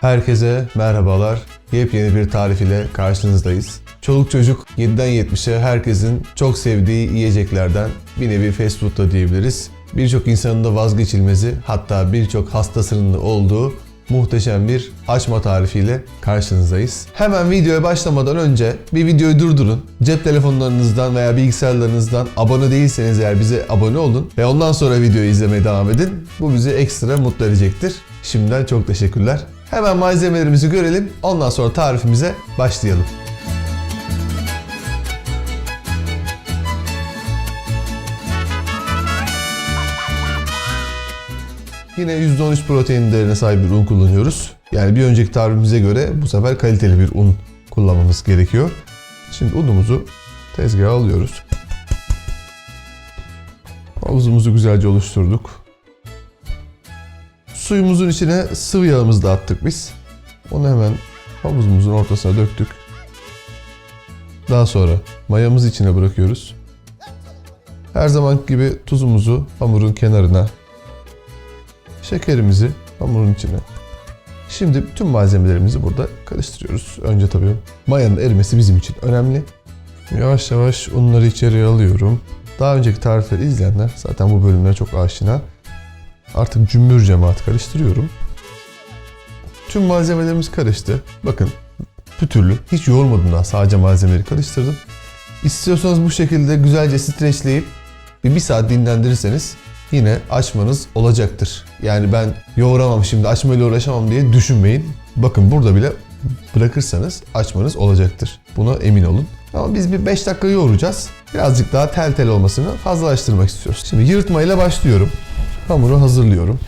Herkese merhabalar. Yepyeni bir tarif ile karşınızdayız. Çoluk çocuk 7'den 70'e herkesin çok sevdiği yiyeceklerden bir nevi fast food da diyebiliriz. Birçok insanın da vazgeçilmezi hatta birçok hastasının da olduğu muhteşem bir açma tarifiyle karşınızdayız. Hemen videoya başlamadan önce bir videoyu durdurun. Cep telefonlarınızdan veya bilgisayarlarınızdan abone değilseniz eğer bize abone olun ve ondan sonra videoyu izlemeye devam edin. Bu bizi ekstra mutlu edecektir. Şimdiden çok teşekkürler. Hemen malzemelerimizi görelim. Ondan sonra tarifimize başlayalım. Yine %13 protein değerine sahip bir un kullanıyoruz. Yani bir önceki tarifimize göre bu sefer kaliteli bir un kullanmamız gerekiyor. Şimdi unumuzu tezgaha alıyoruz. Havuzumuzu güzelce oluşturduk. Suyumuzun içine sıvı yağımızı da attık biz. Onu hemen havuzumuzun ortasına döktük. Daha sonra mayamızı içine bırakıyoruz. Her zaman gibi tuzumuzu hamurun kenarına, şekerimizi hamurun içine. Şimdi tüm malzemelerimizi burada karıştırıyoruz. Önce tabii mayanın erimesi bizim için önemli. Yavaş yavaş unları içeriye alıyorum. Daha önceki tarifleri izleyenler zaten bu bölümlere çok aşina. Artık cümbür cemaat karıştırıyorum. Tüm malzemelerimiz karıştı. Bakın pütürlü. Hiç yoğurmadım daha. Sadece malzemeleri karıştırdım. İstiyorsanız bu şekilde güzelce streçleyip bir, bir saat dinlendirirseniz yine açmanız olacaktır. Yani ben yoğuramam şimdi açmayla uğraşamam diye düşünmeyin. Bakın burada bile bırakırsanız açmanız olacaktır. Buna emin olun. Ama biz bir 5 dakika yoğuracağız. Birazcık daha tel tel olmasını fazlalaştırmak istiyoruz. Şimdi yırtmayla başlıyorum. Hamuru hazırlıyorum.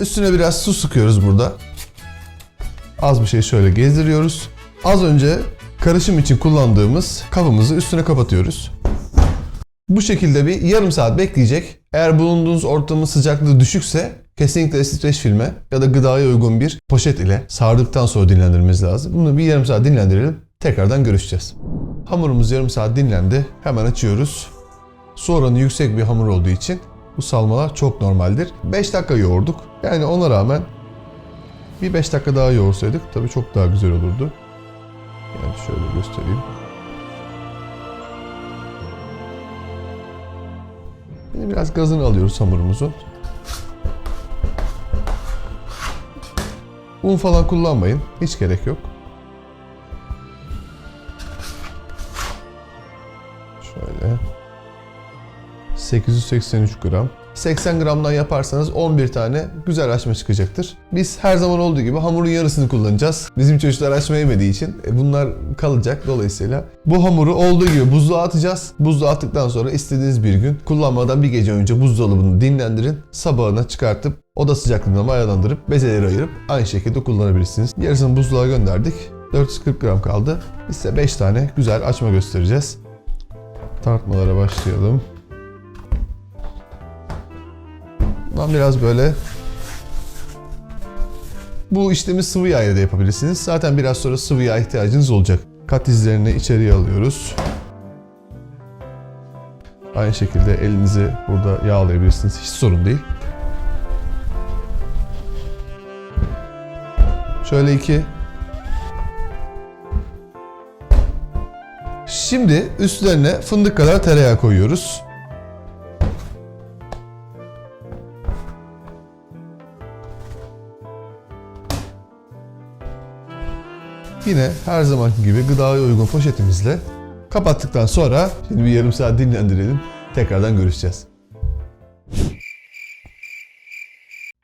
Üstüne biraz su sıkıyoruz burada. Az bir şey şöyle gezdiriyoruz. Az önce karışım için kullandığımız kabımızı üstüne kapatıyoruz. Bu şekilde bir yarım saat bekleyecek. Eğer bulunduğunuz ortamın sıcaklığı düşükse kesinlikle streç filme ya da gıdaya uygun bir poşet ile sardıktan sonra dinlendirmemiz lazım. Bunu bir yarım saat dinlendirelim. Tekrardan görüşeceğiz. Hamurumuz yarım saat dinlendi. Hemen açıyoruz. Su oranı yüksek bir hamur olduğu için bu salmalar çok normaldir. 5 dakika yoğurduk. Yani ona rağmen bir 5 dakika daha yoğursaydık tabii çok daha güzel olurdu. Yani şöyle göstereyim. Şimdi biraz gazını alıyoruz hamurumuzu. Un falan kullanmayın. Hiç gerek yok. Şöyle. 883 gram. 80 gramdan yaparsanız 11 tane güzel açma çıkacaktır. Biz her zaman olduğu gibi hamurun yarısını kullanacağız. Bizim çocuklar açma yemediği için e, bunlar kalacak dolayısıyla. Bu hamuru olduğu gibi buzluğa atacağız. Buzluğa attıktan sonra istediğiniz bir gün kullanmadan bir gece önce buzdolabını dinlendirin. Sabahına çıkartıp oda sıcaklığında mayalandırıp bezeleri ayırıp aynı şekilde kullanabilirsiniz. Yarısını buzluğa gönderdik. 440 gram kaldı. Biz size 5 tane güzel açma göstereceğiz. Tartmalara başlayalım. Bundan biraz böyle bu işlemi sıvı yağ ile de yapabilirsiniz. Zaten biraz sonra sıvı yağ ihtiyacınız olacak. Kat izlerini içeriye alıyoruz. Aynı şekilde elinizi burada yağlayabilirsiniz. Hiç sorun değil. Şöyle iki. Şimdi üstlerine fındık kadar tereyağı koyuyoruz. Yine her zamanki gibi gıdaya uygun poşetimizle kapattıktan sonra şimdi bir yarım saat dinlendirelim. Tekrardan görüşeceğiz.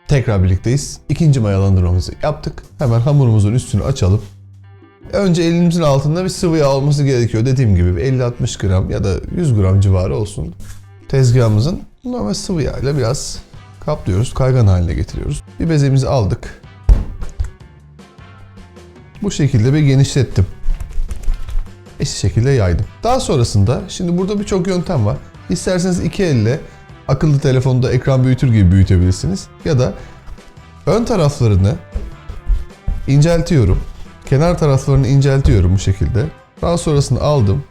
Tekrar birlikteyiz. İkinci mayalandırmamızı yaptık. Hemen hamurumuzun üstünü açalım. Önce elimizin altında bir sıvı yağ olması gerekiyor. Dediğim gibi 50-60 gram ya da 100 gram civarı olsun. Tezgahımızın normal sıvı yağ ile biraz kaplıyoruz. Kaygan haline getiriyoruz. Bir bezemizi aldık. Bu şekilde bir genişlettim. Eşit şekilde yaydım. Daha sonrasında şimdi burada birçok yöntem var. İsterseniz iki elle akıllı telefonda ekran büyütür gibi büyütebilirsiniz. Ya da ön taraflarını inceltiyorum. kenar taraflarını inceltiyorum bu şekilde. Daha sonrasını aldım.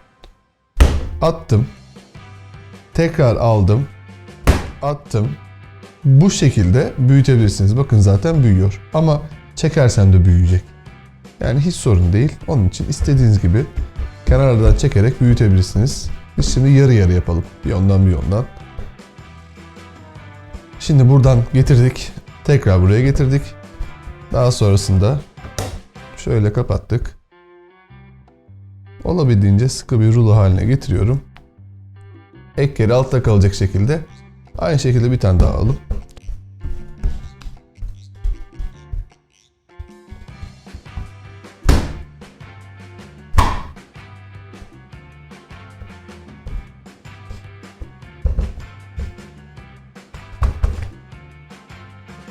Attım. Tekrar aldım. Attım. Bu şekilde büyütebilirsiniz. Bakın zaten büyüyor. Ama çekersem de büyüyecek. Yani hiç sorun değil. Onun için istediğiniz gibi kenarlardan çekerek büyütebilirsiniz. Biz şimdi yarı yarı yapalım. Bir ondan bir ondan. Şimdi buradan getirdik. Tekrar buraya getirdik. Daha sonrasında şöyle kapattık. Olabildiğince sıkı bir rulo haline getiriyorum. Ek yeri altta kalacak şekilde. Aynı şekilde bir tane daha alalım.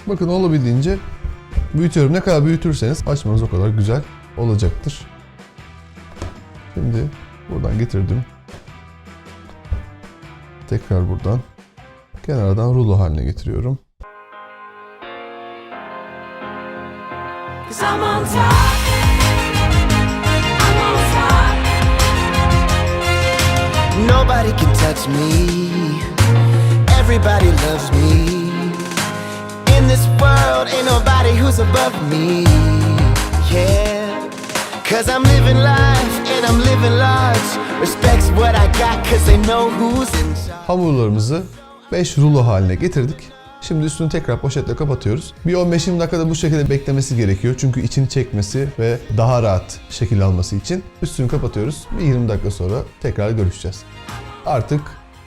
Bakın olabildiğince büyütüyorum. Ne kadar büyütürseniz açmanız o kadar güzel olacaktır. Şimdi buradan getirdim. Tekrar buradan kenardan rulo haline getiriyorum. Nobody can touch me. Everybody loves me. This world, ain't nobody who's above me. Yeah. Cause I'm living life and I'm living large. Respects what I got cause they know who's in charge. Hamurlarımızı 5 rulo haline getirdik. Şimdi üstünü tekrar poşetle kapatıyoruz. Bir 15-20 dakikada bu şekilde beklemesi gerekiyor. Çünkü içini çekmesi ve daha rahat şekil alması için üstünü kapatıyoruz. Bir 20 dakika sonra tekrar görüşeceğiz. Artık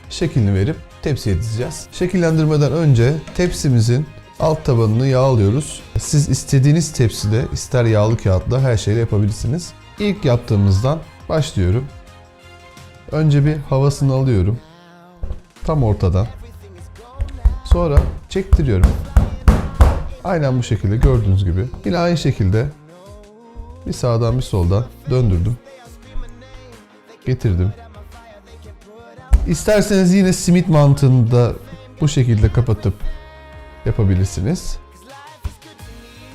şeklini verip tepsiye dizeceğiz. Şekillendirmeden önce tepsimizin alt tabanını yağlıyoruz. Siz istediğiniz tepside ister yağlı kağıtla her şeyle yapabilirsiniz. İlk yaptığımızdan başlıyorum. Önce bir havasını alıyorum. Tam ortadan. Sonra çektiriyorum. Aynen bu şekilde gördüğünüz gibi. Yine aynı şekilde bir sağdan bir soldan döndürdüm. Getirdim. İsterseniz yine simit mantığında bu şekilde kapatıp yapabilirsiniz.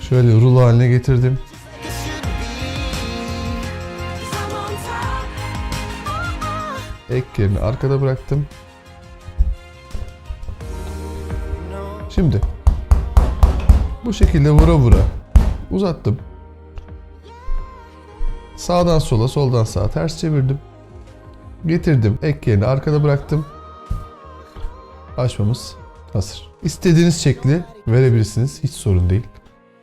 Şöyle rulo haline getirdim. Cause I'm on top. Ek yerini arkada bıraktım. Şimdi bu şekilde vura vura uzattım. Sağdan sola, soldan sağa ters çevirdim. Getirdim. Ek yerini arkada bıraktım. Açmamız hazır. İstediğiniz şekli verebilirsiniz. Hiç sorun değil.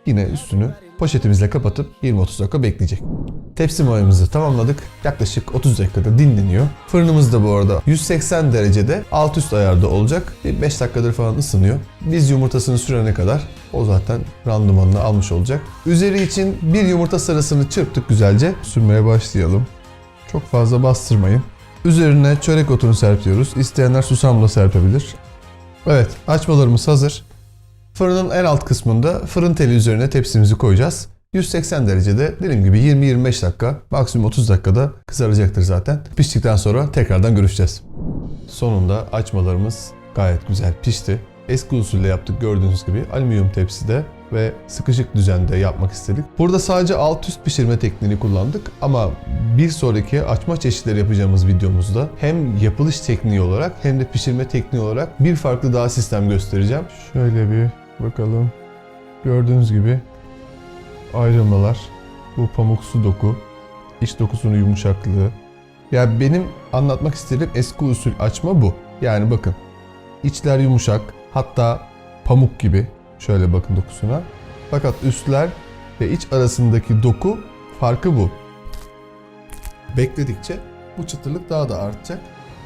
Yine üstünü poşetimizle kapatıp 20-30 dakika bekleyecek. Tepsi mayamızı tamamladık. Yaklaşık 30 dakikada dinleniyor. Fırınımız da bu arada 180 derecede alt üst ayarda olacak. Bir 5 dakikadır falan ısınıyor. Biz yumurtasını sürene kadar o zaten randımanını almış olacak. Üzeri için bir yumurta sarısını çırptık güzelce. Sürmeye başlayalım. Çok fazla bastırmayın. Üzerine çörek otunu serpiyoruz. İsteyenler susamla serpebilir. Evet açmalarımız hazır. Fırının en alt kısmında fırın teli üzerine tepsimizi koyacağız. 180 derecede dediğim gibi 20-25 dakika maksimum 30 dakikada kızaracaktır zaten. Piştikten sonra tekrardan görüşeceğiz. Sonunda açmalarımız gayet güzel pişti. Eski usulle yaptık gördüğünüz gibi alüminyum tepside ve sıkışık düzende yapmak istedik. Burada sadece alt üst pişirme tekniğini kullandık ama bir sonraki açma çeşitleri yapacağımız videomuzda hem yapılış tekniği olarak hem de pişirme tekniği olarak bir farklı daha sistem göstereceğim. Şöyle bir bakalım. Gördüğünüz gibi ayrılmalar, bu pamuksu doku, iç dokusunun yumuşaklığı. Ya benim anlatmak istediğim eski usul açma bu. Yani bakın içler yumuşak hatta pamuk gibi. Şöyle bakın dokusuna. Fakat üstler ve iç arasındaki doku farkı bu. Bekledikçe bu çıtırlık daha da artacak.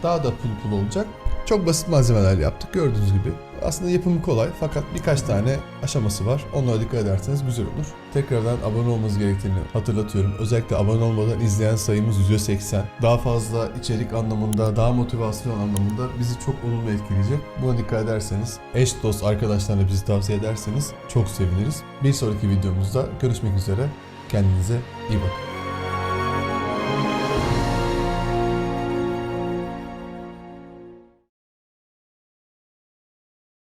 Daha da pul pul olacak. Çok basit malzemeler yaptık gördüğünüz gibi. Aslında yapımı kolay fakat birkaç tane aşaması var. Onlara dikkat ederseniz güzel olur. Tekrardan abone olmanız gerektiğini hatırlatıyorum. Özellikle abone olmadan izleyen sayımız %80. Daha fazla içerik anlamında, daha motivasyon anlamında bizi çok olumlu etkileyecek. Buna dikkat ederseniz, eş dost arkadaşlarına bizi tavsiye ederseniz çok seviniriz. Bir sonraki videomuzda görüşmek üzere. Kendinize iyi bakın.